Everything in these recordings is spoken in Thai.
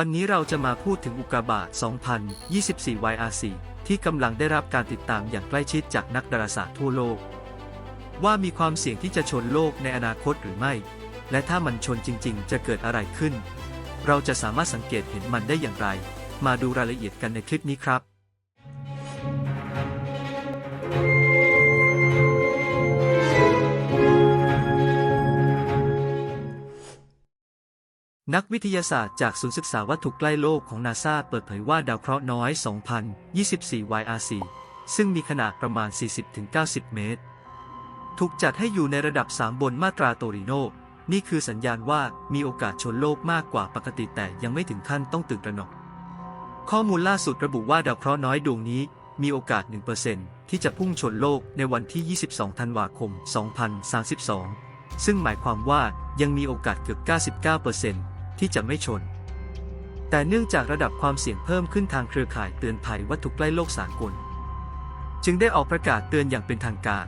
วันนี้เราจะมาพูดถึงอุกกาบาต 2024 YRC ที่กำลังได้รับการติดตามอย่างใกล้ชิดจากนักดาราศาสตร์ทั่วโลก ว่ามีความเสี่ยงที่จะชนโลกในอนาคตหรือไม่ และถ้ามันชนจริง ๆ จะเกิดอะไรขึ้น เราจะสามารถสังเกตเห็นมันได้อย่างไร มาดูรายละเอียดกันในคลิปนี้ครับ นักวิทยาศาสตร์จากศูนย์ศึกษาวัตถุใกล้โลกของนาซาเปิดเผยว่าดาวเคราะห์น้อย 2024 YRC ซึ่งมีขนาดประมาณ 40-90 เมตร ถูกจัดให้อยู่ในระดับ 3 บนมาตราโตริโน นี่คือสัญญาณว่ามีโอกาสชนโลกมากกว่าปกติแต่ยังไม่ถึงขั้นต้องตื่นตระหนก ข้อมูลล่าสุดระบุว่าดาวเคราะห์น้อยดวงนี้ มีโอกาส 1%ที่จะพุ่งชนโลกในวันที่ 22 ธันวาคม 2032ซึ่งหมายความว่ายังมีโอกาสเกือบ 99% ที่จะไม่ชน แต่เนื่องจากระดับความเสี่ยงเพิ่มขึ้นทางเครือข่ายเตือนภัยวัตถุใกล้โลกสากล จึงได้ออกประกาศเตือนอย่างเป็นทางการ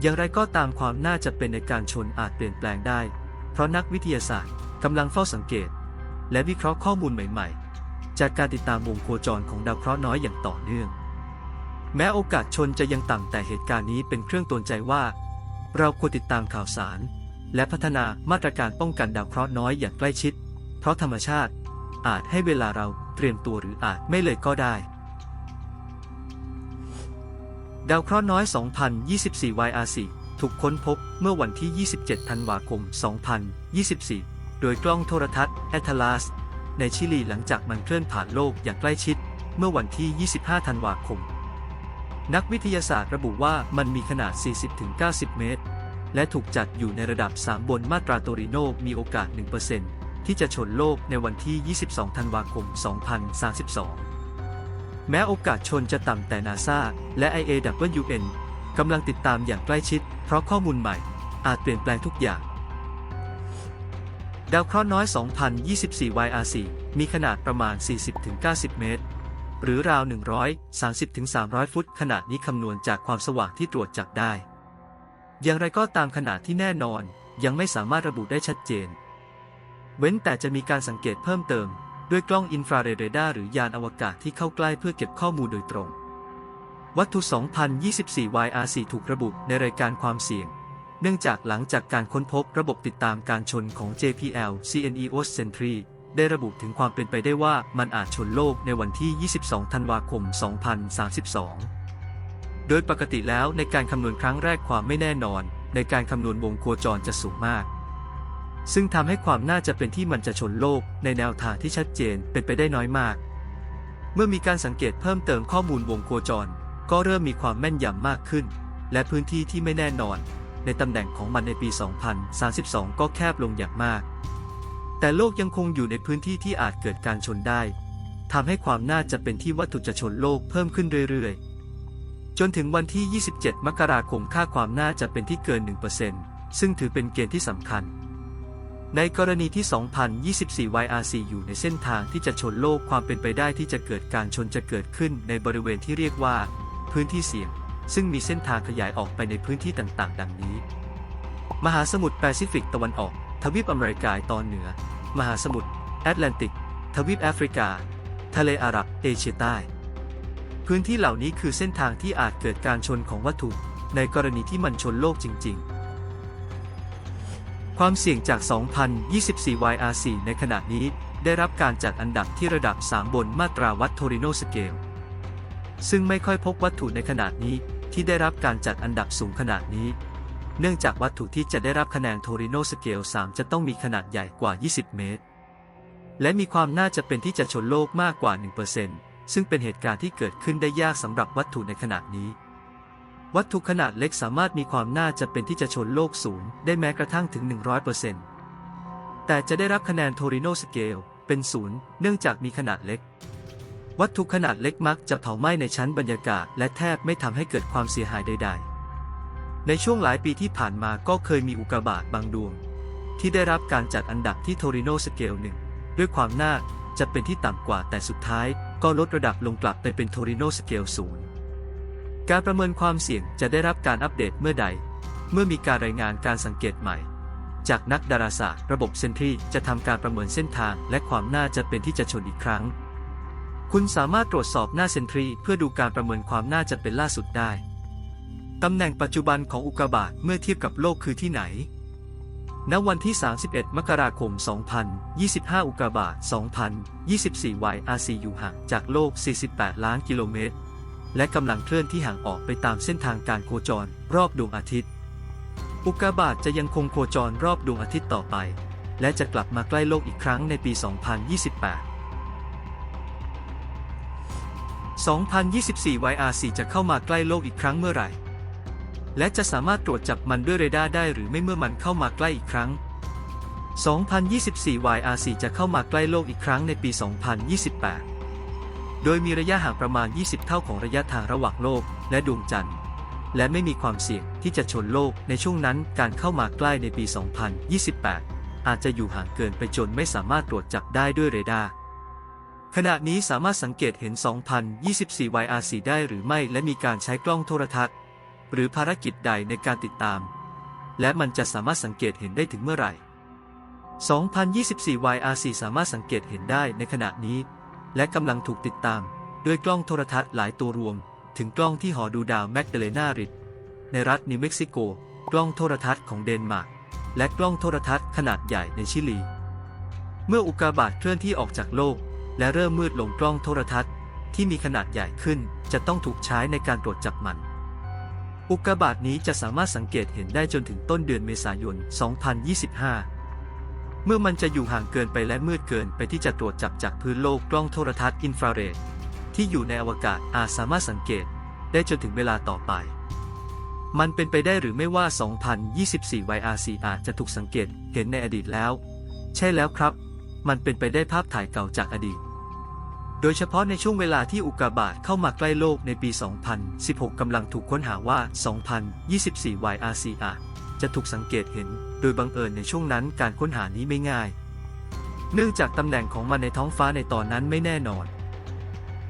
อย่างไรก็ตามความน่าจะเป็นในการชนอาจเปลี่ยนแปลงได้ เพราะนักวิทยาศาสตร์กำลังเฝ้าสังเกต และวิเคราะห์ข้อมูลใหม่ ๆ จากการติดตามวงโคจรของดาวเคราะห์น้อยอย่างต่อเนื่อง แม้โอกาสชนจะยังต่ำแต่เหตุการณ์นี้เป็นเครื่องตนใจว่า เราควรติดตามข่าวสาร และพัฒนามาตรการป้องกันดาวเคราะห์น้อยอย่างใกล้ชิด เพราะธรรมชาติ อาจให้เวลาเราเตรียมตัวหรืออาจไม่เลยก็ได้ ดาวเคราะห์น้อย 2024 YRC ถูกค้นพบเมื่อวันที่ 27 ธันวาคม 2024 โดยกล้องโทรทัศน์ Atlas ในชิลีหลังจากมันเคลื่อนผ่านโลกอย่างใกล้ชิด เมื่อวันที่ 25 ธันวาคม นักวิทยาศาสตร์ระบุว่ามันมีขนาด 40-90 เมตร และถูกจัดอยู่ในระดับ 3 บนมาตราโตริโนมีโอกาส 1%ที่จะชนโลกในวันที่ 22 ธันวาคม 2032 แม้โอกาสชนจะต่ำแต่นาซาและ IAWN กำลังติดตามอย่างใกล้ชิด เพราะข้อมูลใหม่ อาจเปลี่ยนแปลงทุกอย่าง ดาวเคราะห์น้อย 2024 YRC มีขนาดประมาณ 40-90 เมตร หรือราว 130-300 ฟุต ขนาดนี้คำนวณจากความสว่างที่ตรวจจับได้ อย่างไรก็ตามขนาดที่แน่นอนยังไม่สามารถระบุได้ชัดเจน เว้นแต่จะมีการสังเกตเพิ่มเติม ด้วยกล้องอินฟราเรดเรดาร์หรือยานอวกาศที่เข้าใกล้เพื่อเก็บข้อมูลโดยตรง วัตถุ 2024 YRC ถูกระบุในรายการความเสี่ยง เนื่องจากหลังจากการค้นพบระบบติดตามการชนของ JPL CNEOS Sentry ได้ระบุถึงความเป็นไปได้ว่ามันอาจชนโลกในวันที่ 22 ธันวาคม 2032 โดยปกติแล้วในการคำนวณครั้งแรกความไม่แน่นอน ในการคำนวณวงโคจรจะสูงมาก ซึ่งทำให้ความน่าจะเป็นที่มันจะชนโลกในแนวทางที่ชัดเจนเป็นไปได้น้อยมาก เมื่อมีการสังเกตเพิ่มเติมข้อมูลวงโคจร ก็เริ่มมีความแม่นยำมากขึ้น และพื้นที่ที่ไม่แน่นอน ในตำแหน่งของมันในปี 2032 ก็แคบลงอย่างมาก แต่โลกยังคงอยู่ในพื้นที่ที่อาจเกิดการชนได้ทำให้ความน่าจะเป็นที่วัตถุจะชนโลกเพิ่มขึ้นเรื่อยๆ จนถึงวันที่ 27 มกราคมค่าความน่าจะเป็นที่เกิน 1%ซึ่งถือเป็นเกณฑ์ที่สำคัญ ในกรณีที่ 2024 YRC อยู่ในเส้นทางที่จะชนโลกความเป็นไปได้ที่จะเกิดการชนจะเกิดขึ้นในบริเวณที่เรียกว่า พื้นที่เสี่ยง ซึ่งมีเส้นทางขยายออกไปในพื้นที่ต่างๆ ดังนี้ มหาสมุทรแปซิฟิกตะวันออก ทวีปอเมริกาตอนเหนือ มหาสมุทรแอตแลนติก ทวีปแอฟริกา ทะเลอาหรับ เอเชียใต้ พื้นที่เหล่านี้คือเส้นทางที่อาจเกิดการชนของวัตถุ ในกรณีที่มันชนโลกจริง ๆ ความเสี่ยงจาก 2024 YRC ในขณะนี้ได้รับการจัดอันดับที่ระดับ 3 บนมาตราวัดโทริโนสเกล ซึ่งไม่ค่อยพบวัตถุในขนาดนี้ที่ได้รับการจัดอันดับสูงขนาดนี้ เนื่องจากวัตถุที่จะได้รับคะแนนโทริโนสเกล 3 จะต้องมีขนาดใหญ่กว่า 20 เมตร และมีความน่าจะเป็นที่จะชนโลกมากกว่า 1% ซึ่งเป็นเหตุการณ์ที่เกิดขึ้นได้ยากสำหรับวัตถุในขนาดนี้ วัตถุขนาดเล็กสามารถมีความน่าจะเป็นที่จะชนโลกสูง ได้แม้กระทั่งถึง 100%แต่จะได้รับคะแนนโทริโนสเกลเป็นศูนย์เนื่องจากมีขนาดเล็ก วัตถุขนาดเล็กมักจะเผาไหม้ในชั้นบรรยากาศ และแทบไม่ทำให้เกิดความเสียหายใด ๆ ในช่วงหลายปีที่ผ่านมาก็เคยมีอุกกาบาตบางดวง ที่ได้รับการจัดอันดับที่โทริโนสเกลหนึ่งด้วยความน่าจะเป็นที่ต่ำกว่าแต่สุดท้าย ก็ลดระดับลงกลับไปเป็นโทริโนสเกลศูนย์การประเมินความเสี่ยงจะได้รับการอัปเดตเมื่อใด เมื่อมีการรายงานการสังเกตใหม่ จากนักดาราศาสตร์ระบบเซนทรีจะทำการประเมินเส้นทางและความน่าจะเป็นที่จะชนอีกครั้ง คุณสามารถตรวจสอบหน้าเซนทรีเพื่อดูการประเมินความน่าจะเป็นล่าสุดได้ตำแหน่งปัจจุบันของอุกกาบาตเมื่อเทียบกับโลกคือที่ไหน ณวันที่ 31 มกราคม 2025 อุกกาบาต 2024 YRC อยู่ห่างจากโลก 48 ล้านกิโลเมตร และกำลังเคลื่อนที่ห่างออกไปตามเส้นทางการโคจรรอบดวงอาทิตย์ อุกกาบาตจะยังคงโคจรรอบดวงอาทิตย์ต่อไป และจะกลับมาใกล้โลกอีกครั้งในปี 2028 2024 YRC จะเข้ามาใกล้โลกอีกครั้งเมื่อไหร่ และจะสามารถตรวจจับมันด้วยเรดาร์ได้หรือไม่เมื่อมันเข้ามาใกล้อีกครั้ง 2024 YRC จะเข้ามาใกล้โลกอีกครั้งในปี 2028 โดยมีระยะห่างประมาณ 20 เท่าของระยะทางระหว่างโลกและดวงจันทร์ และไม่มีความเสี่ยงที่จะชนโลกในช่วงนั้นการเข้ามาใกล้ในปี 2028 อาจจะอยู่ห่างเกินไปจนไม่สามารถตรวจจับได้ด้วยเรดาร์ขณะนี้สามารถสังเกตเห็น 2024 YRC ได้หรือไม่ และมีการใช้กล้องโทรทัศน์ หรือภารกิจใดในการติดตาม และมันจะสามารถสังเกตเห็นได้ถึงเมื่อไหร่ 2024 YRC สามารถสังเกตเห็นได้ในขณะนี้ และกำลังถูกติดตาม ด้วยกล้องโทรทัศน์หลายตัวรวม ถึงกล้องที่หอดูดาวแมกดาเลนาริดในรัฐนิวเม็กซิโก กล้องโทรทัศน์ของเดนมาร์กและกล้องโทรทัศน์ขนาดใหญ่ในชิลี เมื่ออุกกาบาตเคลื่อนที่ออกจากโลก และเริ่มมืดลงกล้องโทรทัศน์ ที่มีขนาดใหญ่ขึ้นจะต้องถูกใช้ในการตรวจจับมัน อุกกาบาตนี้จะสามารถสังเกตเห็นได้จนถึงต้นเดือนเมษายน 2025 เมื่อมันจะอยู่ห่างเกินไปและมืดเกินไปที่จะตรวจจับจากพื้นโลกกล้องโทรทัศน์อินฟราเรดที่อยู่ในอวกาศอาจสามารถสังเกตได้จนถึงเวลาต่อไป มันเป็นไปได้หรือไม่ว่า 2024 YRC อาจจะถูกสังเกตเห็นในอดีตแล้ว ใช่แล้วครับ มันเป็นไปได้ภาพถ่ายเก่าจากอดีต โดยเฉพาะในช่วงเวลาที่อุกกาบาตเข้ามาใกล้โลกในปี 2016 กำลังถูกค้นหาว่า 2024 YRC อาจจะถูกสังเกตเห็น โดยบังเอิญในช่วงนั้นการค้นหานี้ไม่ง่าย เนื่องจากตำแหน่งของมันในท้องฟ้าในตอนนั้นไม่แน่นอน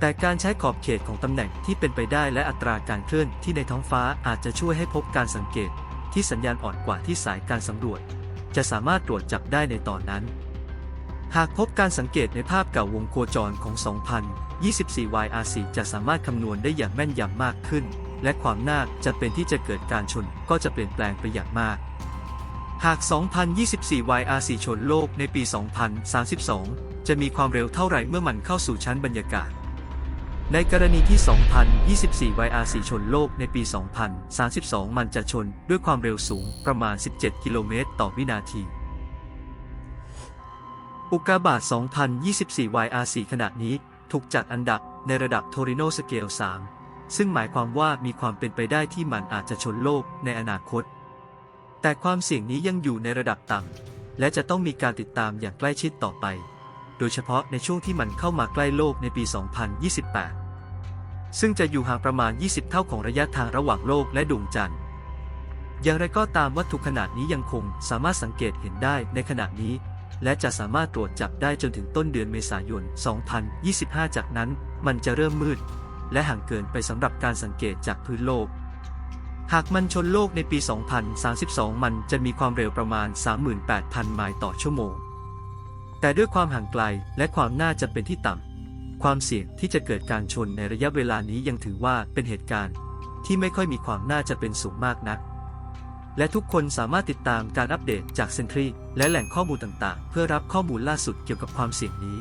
แต่การใช้ขอบเขตของตำแหน่งที่เป็นไปได้และอัตราการเคลื่อนที่ในท้องฟ้าอาจจะช่วยให้พบการสังเกต ที่สัญญาณอ่อนกว่าที่สายการสำรวจ จะสามารถตรวจจับได้ในตอนนั้น หากพบการสังเกตในภาพเก่าวงโคจรของ 2024 YRC จะสามารถคำนวณได้อย่างแม่นยำมากขึ้น และความน่าจะเป็นที่จะเกิดการชนก็จะเปลี่ยนแปลงไปอย่างมาก หาก 2024 YRC ชนโลกในปี 2032 จะมีความเร็วเท่าไหร่เมื่อมันเข้าสู่ชั้นบรรยากาศ ในกรณีที่ 2024 YRC ชนโลกในปี 2032 มันจะชนด้วยความเร็วสูงประมาณ 17 กิโลเมตรต่อวินาที อุกกาบาต 2024 YRC ขณะนี้ถูกจัดอันดับในระดับ Torino Scale 3ซึ่งหมายความว่ามีความเป็นไปได้ที่มันอาจจะชนโลกในอนาคต แต่ความเสี่ยงนี้ยังอยู่ในระดับต่ำ และจะต้องมีการติดตามอย่างใกล้ชิดต่อไป โดยเฉพาะในช่วงที่มันเข้ามาใกล้โลกในปี 2028 ซึ่งจะอยู่ห่างประมาณ 20 เท่าของระยะทางระหว่างโลกและดวงจันทร์อย่างไรก็ตามวัตถุขนาดนี้ยังคงสามารถสังเกตเห็นได้ในขณะนี้ และจะสามารถตรวจจับได้จนถึงต้นเดือนเมษายน 2025 จากนั้นมันจะเริ่มมืด และห่างเกินไปสำหรับการสังเกตจากพื้นโลก หากมันชนโลกในปี 2032 มันจะมีความเร็วประมาณ 38,000 ไมล์ต่อชั่วโมง แต่ด้วยความห่างไกลและความน่าจะเป็นที่ต่ำ ความเสี่ยงที่จะเกิดการชนในระยะเวลานี้ยังถือว่าเป็นเหตุการณ์ ที่ไม่ค่อยมีความน่าจะเป็นสูงมากนัก และทุกคนสามารถติดตามการอัปเดตจากเซนทรีและแหล่งข้อมูลต่างๆ เพื่อรับข้อมูลล่าสุดเกี่ยวกับความเสี่ยงนี้